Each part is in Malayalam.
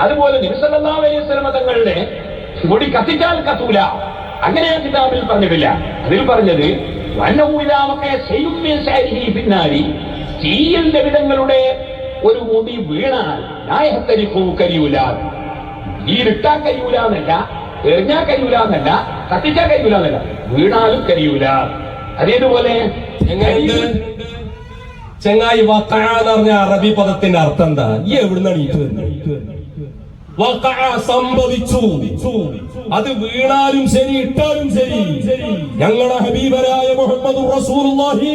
അതുപോലെ തങ്ങളുടെ മുടി കത്തിച്ചാൽ കത്തൂല. അങ്ങനെ ആ കിതാബിൽ പറഞ്ഞിട്ടില്ല. അതിൽ പറഞ്ഞത് പിന്നാരി തീയൽ വിധങ്ങളുടെ ഒരു മുടി വീണാൽ നായഹത്തരിക്കൂ കരിയൂല. ഇട്ടാ കരിയൂല എന്നല്ല എറിഞ്ഞാ കരിയൂല എന്നല്ല കത്തിച്ചാ കരിയൂല എന്നല്ല വീണാലും കരിയൂല. അതേതുപോലെ ചെങ്ങായി വക്കാന്ന് പറഞ്ഞ അറബി പദത്തിന്റെ അർത്ഥം എന്താ? ഈ എവിടുന്നാണ് ഈ സംഭവിച്ചു. അത് വീണാലും ശരി ഇട്ടാലും ശരി. ഞങ്ങളുടെ ഹബീബരായ മുഹമ്മദ് റസൂലുള്ളാഹി.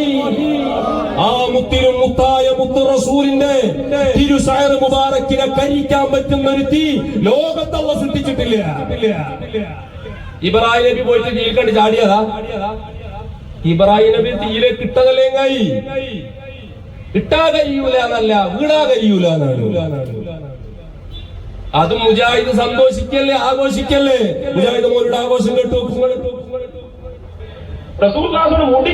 ആ മുത്തിനും മുത്തായ മുത്ത് റസൂലിന്റെ തിരുസയർ മുബാറക്കിനെ കരിക്കാൻ പറ്റുന്ന ഒരു തീ ലോകത്തള്ള സൃഷ്ടിച്ചിട്ടില്ല. ഇബ്രാഹിം നബി പോയിട്ട് തീയിൽ കണ്ട് ചാടിയതാ? ഇബ്രാഹിം നബി തീയിലേക്ക് ഇട്ടതല്ലേങ്ങായി ഇട്ടാ കഴിയൂല എന്നല്ല വീണാ കഴിയൂല അത് മുജാഹിദ് സന്തോഷിക്കല്ലേ ആഘോഷിക്കല്ലേ? മുജാഹിദ് മോരുടെ ആഘോഷം കേട്ടു. മുടി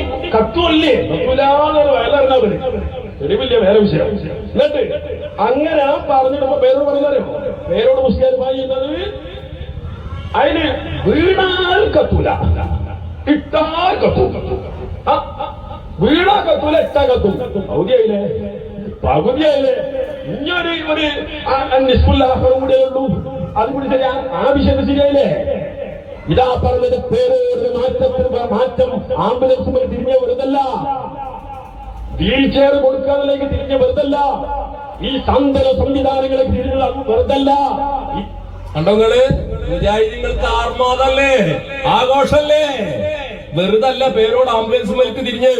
അങ്ങനെ ആ പേരോട് പറഞ്ഞാലോ പേരോട് അതിന് വീണാൽ കത്തൂല. കിട്ടാൽ കത്തൂ ആ, ആ, വീണാ കത്തൂല ഇട്ടാ കത്തും പകുതിയായില്ലേ പകുതിയായില്ലേ ഇനിയൊരു ഒരു നിസ്കുല്ലാഹറും കൂടെ ഉള്ളൂ അത് കൂടി ശരിയാ ആ വിഷയം ശരിയായില്ലേ ഇതാ പറഞ്ഞത് പേരോട് മാറ്റത്തിന് മാറ്റം ആംബുലൻസ് തിരിഞ്ഞ വെറുതല്ല വീൽ കൊടുക്കാനിലേക്ക് തിരിഞ്ഞ വെറുതല്ല ഈ സന്തന സംവിധാനങ്ങളെ തിരിഞ്ഞ വെറുതല്ല കണ്ടോങ്ങൾ മുജാഹിദീങ്ങൾക്ക് ആർമാദല്ലേ? ആഘോഷല്ലേ? വെറുതല്ല പേരോട് ആംബുലൻസ് മേൽക്ക് തിരിഞ്ഞ്.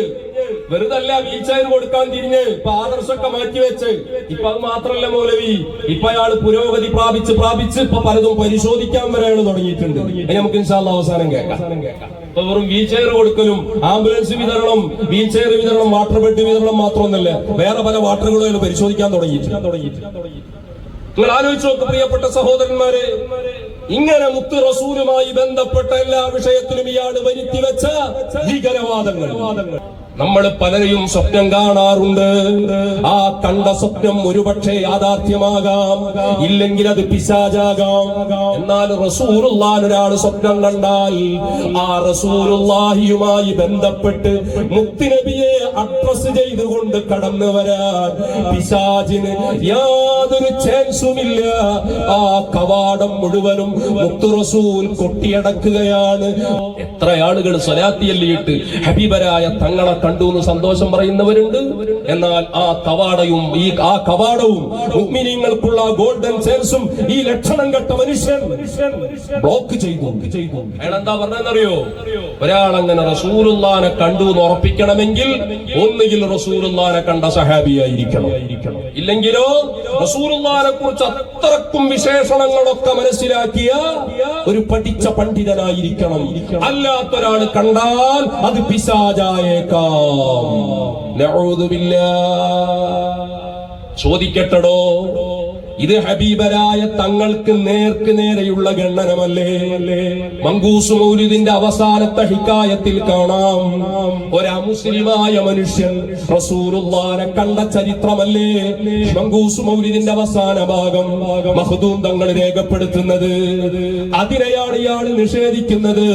വെറുതല്ല വീൽചെയർ കൊടുക്കാൻ തിരിഞ്ഞ്. ഇപ്പൊ ആദർശമൊക്കെ മാറ്റിവെച്ച്. ഇപ്പൊ അത് മാത്രല്ല മൗലവി. ഇപ്പൊ അയാൾ പുരോഗതി പ്രാപിച്ച് പ്രാപിച്ച് ഇപ്പൊ പലതും പരിശോധിക്കാൻ വരെയാണ് തുടങ്ങിയിട്ടുണ്ട്. നമുക്ക് ഇൻഷാല്ല അവസാനം കേൾക്കാം. ഇപ്പൊ വെറും വീൽ ചെയർ കൊടുക്കലും ആംബുലൻസ് വിതരണം വീൽ ചെയർ വിതരണം വാട്ടർ ബെഡ് വിതരണം മാത്രമൊന്നല്ല വേറെ പല വാട്ടറുകളും അയാൾ പരിശോധിക്കാൻ തുടങ്ങിയിട്ടുണ്ട്. നിങ്ങൾ ആലോചിച്ച് നോക്ക് പ്രിയപ്പെട്ട സഹോദരന്മാരെ. ഇങ്ങനെ മുത്തു റസൂലുമായി ബന്ധപ്പെട്ട എല്ലാ വിഷയത്തിലും ഇയാൾ വരുത്തി വെച്ച ഭീകരവാദങ്ങൾ. നമ്മൾ പലരെയും സ്വപ്നം കാണാറുണ്ട്. ആ കണ്ട സ്വപ്നം ഒരുപക്ഷെ യാഥാർത്ഥ്യമാകാം. ഇല്ലെങ്കിൽ അത് പിശാചാകാം. എന്നാൽ റസൂറുല്ലാൻ ഒരാൾ സ്വപ്നം കണ്ടാൽ ആ റസൂറുല്ലാഹിയുമായി ബന്ധപ്പെട്ട് മുത്തിനബിയെ അഡ്രസ് ചെയ്തുകൊണ്ട് കടന്നു വരാൻ പിശാചിന് യാതൊരു ചാൻസും ഇല്ല. ആ കവാടം മുഴുവനും മുത്തു റസൂൽ കൊട്ടിയടക്കുകയാണ്. എത്ര ആളുകൾ സ്വലാത്തിയല്ലിയിട്ട് ഹബീബരായ തങ്ങളെ കണ്ടു എന്ന് സന്തോഷം പറയുന്നവരുണ്ട്. എന്നാൽ ആ കവാടയും ഈ ആ കവാടവും ഉമ്മിനിങ്ങൾക്കുള്ള ഗോൾഡൻ ചാൻസും ഈ ലക്ഷണം കെട്ട മനുഷ്യൻ ബ്ലോക്ക് ചെയ്തു. അയാൾ എന്താ പറഞ്ഞതെന്നറിയോ? ഒരാൾ അങ്ങനെ റസൂലുള്ളാനെ കണ്ടു എന്ന് ഉറപ്പിക്കണമെങ്കിൽ ഒന്നുകിൽ റസൂലുള്ളാനെ കണ്ട സഹാബിയായിരിക്കണം. ഇല്ലെങ്കിലോ റസൂലുള്ളാനെ കുറിച്ച് അത്രക്കും വിശേഷണങ്ങളൊക്കെ മനസ്സിലാക്കിയ ഒരു പഠിച്ച പണ്ഡിതനായിരിക്കണം. അല്ലാത്തൊരാൾ കണ്ടാൽ അത് പിശാചായേക്കാം. ചോദിക്കട്ടടോ. ഇത് ഹബീബരായ തങ്ങൾക്ക് നേർക്ക് നേരെയുള്ള ഗണ്ണനമല്ലേ? മങ്കൂസ് മൗലിദിന്റെ അവസാനത്തെ ഹിക്കായത്തിൽ കാണാം. ഒരു അമുസ്ലിമായ മനുഷ്യൻ റസൂലുള്ളാനെ കണ്ട ചരിത്രമല്ലേ? മങ്കൂസ് മൗലിദിന്റെ അവസാന ഭാഗം മഹദൂം തങ്ങൾ രേഖപ്പെടുത്തുന്നത്. അതിനെയാണ് ഇയാൾ നിഷേധിക്കുന്നത്.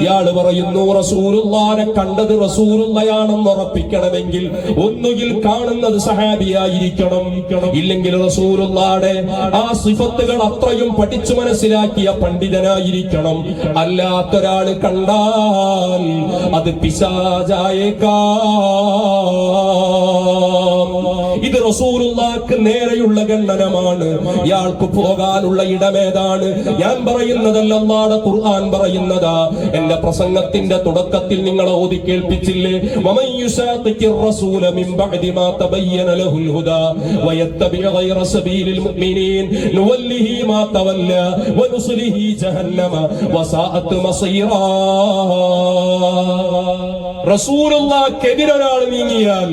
ഇയാൾ പറയുന്നു റസൂലുള്ളാനെ കണ്ടത് റസൂലുള്ളയാണെന്ന് ഉറപ്പിക്കണമെങ്കിൽ ഒന്നുകിൽ കാണുന്നത് സഹാബിയായിരിക്കണം. ഇല്ലെങ്കിൽ റസൂലുള്ളാടെ ആ സിഫത്തുകൾ അത്രയും പഠിച്ചു മനസ്സിലാക്കിയ പണ്ഡിതനായിരിക്കണം. അല്ലാത്തൊരാൾ കണ്ടാൽ അത് പിശാചായേക്കാം ഇത് റസൂലുള്ളാക്ക് നേരെയുള്ള ഖണ്ഡനമാണ്. ഇയാൾക്ക് പോകാനുള്ള ഇടമേതാണ്. ഞാൻ പറയുന്നതല്ല ഖുർആൻ പറയുന്നതാ. എന്റെ പ്രസംഗത്തിന്റെ തുടക്കത്തിൽ നിങ്ങൾ ഓതി കേൾപ്പിച്ചില്ലേ? ബഅദി മാ തബയ്യന ലഹുൽ ഹുദാ വയത്തബിഅ ഗൈറ സബീലിൽ മുഅ്മിനീൻ നുവല്ലിഹി മാ തവല്ല വനുസ്ലിഹി മസീറാ റസൂലുള്ളാക്കെതിരെ ഒരാൾ നീങ്ങിയാൽ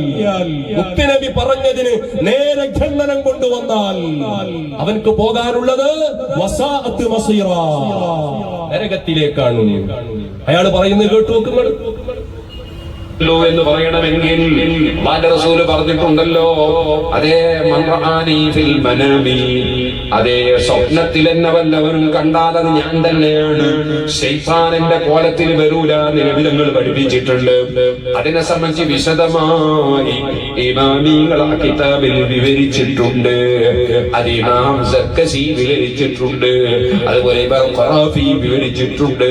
മുത്തുനബി പറഞ്ഞതിന് നേരെ ഖണ്ഡനം കൊണ്ടുവന്നാൽ അവൻക്ക് പോകാനുള്ളത് നരകത്തിലേക്കാണ് അയാൾ പറയുന്നത് കേട്ടു നോക്കുങ്ങൾ ഉള്ളൂ എന്ന് പറയണമെങ്കിൽ റസൂൽ പറഞ്ഞിട്ടുണ്ടല്ലോ. അതേ മൻറഹാനീഫിൽ ഫിൽ മനമി. അതേ സ്വപ്നത്തിൽ എന്നെ വല്ലവനും കണ്ടാൽ ഞാൻ തന്നെയാണ്. ശൈത്താൻ എന്റെ കോലത്തിൽ വരൂല നിലവിലങ്ങൾ പഠിപ്പിച്ചിട്ടുണ്ട്. അതിനെ സംബന്ധിച്ച് വിശദമായി ഇമാമികൾ കിതാബിൽ വിവരിച്ചിട്ടുണ്ട്. അത് ഇമാം സക്കസി വിവരിച്ചിട്ടുണ്ട്. അതുപോലെ ഖറാഫി വിവരിച്ചിട്ടുണ്ട്.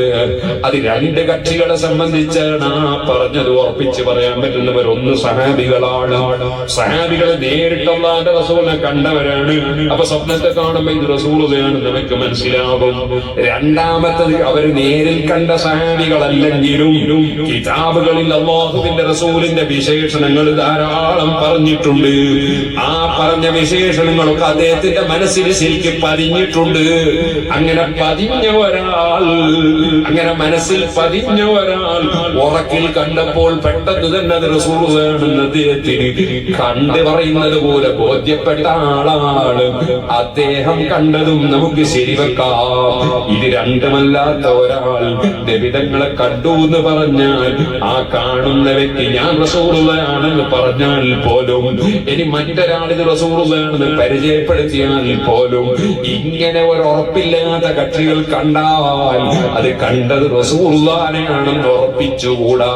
അത് രണ്ട് കക്ഷികളെ സംബന്ധിച്ചാണ് പറഞ്ഞത് ഉറപ്പിച്ച് പറയാൻ പറ്റുന്നവർ ഒന്ന് സഹാബികളാണ്. സഹാബികളെ നേരിട്ട് അള്ളാന്റെ റസൂലിനെ കണ്ടവരാണ്. അപ്പൊ സ്വപ്നത്തെ കാണുമ്പോ ഇത് റസൂളാണ് നമുക്ക് മനസ്സിലാകും. രണ്ടാമത്തത് അവർ നേരിൽ കണ്ട സഹാബികളല്ലെങ്കിലും കിതാബുകളിൽ അള്ളാഹുവിന്റെ റസൂലിന്റെ വിശേഷണങ്ങൾ ധാരാളം പറഞ്ഞിട്ടുണ്ട്. ആ പറഞ്ഞ വിശേഷണങ്ങളൊക്കെ അദ്ദേഹത്തിന്റെ മനസ്സിൽ ശരിക്കും പതിഞ്ഞിട്ടുണ്ട്. അങ്ങനെ പതിഞ്ഞ ഒരാൾ അങ്ങനെ മനസ്സിൽ പതിഞ്ഞ ഒരാൾ ഉറക്കിൽ കണ്ടപ്പോൾ പെട്ടെന്ന് തന്നെ അത് കണ്ട് പറയുന്നത് പോലെ ബോധ്യപ്പെട്ട ആളാണ്. അദ്ദേഹം കണ്ടതും നമുക്ക് ശരിവെക്കാം. ഇത് രണ്ടുമല്ലാത്ത ഒരാൾ ദവിതങ്ങളെ കണ്ടു എന്ന് പറഞ്ഞാൽ ആ കാണുന്ന വ്യക്തി ഞാൻ റസൂറുള്ളയാണെന്ന് പറഞ്ഞാൽ പോലും ഇനി മറ്റൊരാളിത് റസൂറുള്ളയാണെന്ന് പരിചയപ്പെടുത്തിയാൽ പോലും ഇങ്ങനെ ഒരു ഉറപ്പില്ലാത്ത കക്ഷികൾ കണ്ടാൽ അത് കണ്ടത് റസൂറുള്ളാനെയാണെന്ന് ഉറപ്പിച്ചുകൂടാ.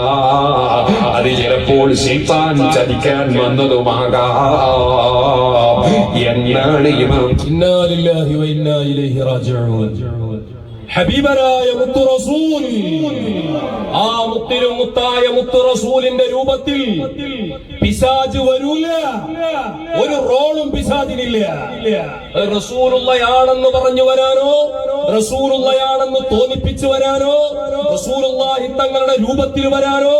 അത് ചിലപ്പോൾ ശൈത്താൻ ചതിക്കാൻ വന്നതുമാകാം എന്നാണ് ഇമാം ഇന്നാലില്ലാഹി വ ഇന്നാ ഇലൈഹി റാജിഊൻ. ഹബീബനായ മുത്തു റസൂൽ. ആ മുത്തിലും മുത്തായ മുത്തു റസൂലിന്റെ രൂപത്തിൽ പിശാജ് വരൂല. ഒരു റോളും പിശാജിനില്ല. റസൂലുള്ളയാണെന്ന് പറഞ്ഞു വരാനോ റസൂലുള്ളയാണെന്ന് തോന്നിപ്പിച്ചു വരാനോ റസൂലുള്ളാഹി തങ്ങളുടെ രൂപത്തിൽ വരാനോ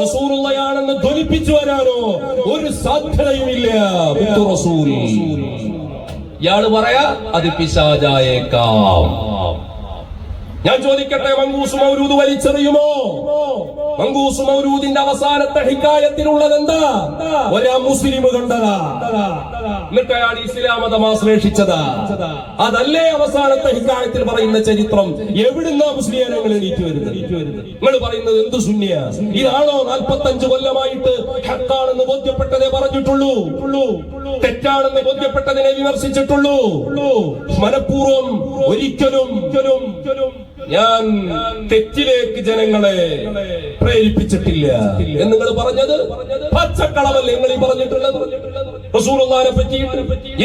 റസൂലുള്ളയാണെന്ന് ധ്വനിപ്പിച്ചു വരാനോ ഒരു സാധ്യതയുമില്ല മുത്തു റസൂൽ. ഇയാൾ പറയാ അത് പിശാചായേക്കാം ഞാൻ ചോദിക്കട്ടെ മങ്കൂസ് മൗരൂദ് വലിച്ചെറിയുമോ? മങ്കൂസ് മൗരൂദിന്റെ അവസാനത്തെ ഹിക്കായത്തിനുള്ളത് എന്താ ഒരാ മുസ്ലിം കണ്ടതാ. എന്നിട്ട് അയാൾ ഇസ്ലാം മതം അതല്ലേ അവസാനത്തെ ഹിക്കായത്തിൽ പറയുന്ന ചരിത്രം? എവിടുന്ന മുസ്ലിം എണീറ്റ് വരുന്നത്? നിങ്ങൾ പറയുന്നത് എന്ത് ശൂന്യ ഇതാണോ നാൽപ്പത്തഞ്ച് കൊല്ലമായിട്ട് ഹക്കാണെന്ന് ബോധ്യപ്പെട്ടതേ പറഞ്ഞിട്ടുള്ളൂ. തെറ്റാണെന്ന് ബോധ്യപ്പെട്ടതിനെ വിമർശിച്ചിട്ടുള്ളൂ. മനഃപൂർവം ഒരിക്കലും ഞാൻ തെറ്റിലേക്ക് ജനങ്ങളെ പ്രേരിപ്പിച്ചിട്ടില്ല. എന്ന് പറഞ്ഞത്? പച്ചക്കളവല്ലേ നിങ്ങൾ ഈ പറഞ്ഞിട്ടുള്ളത്? പറ്റിയിട്ട്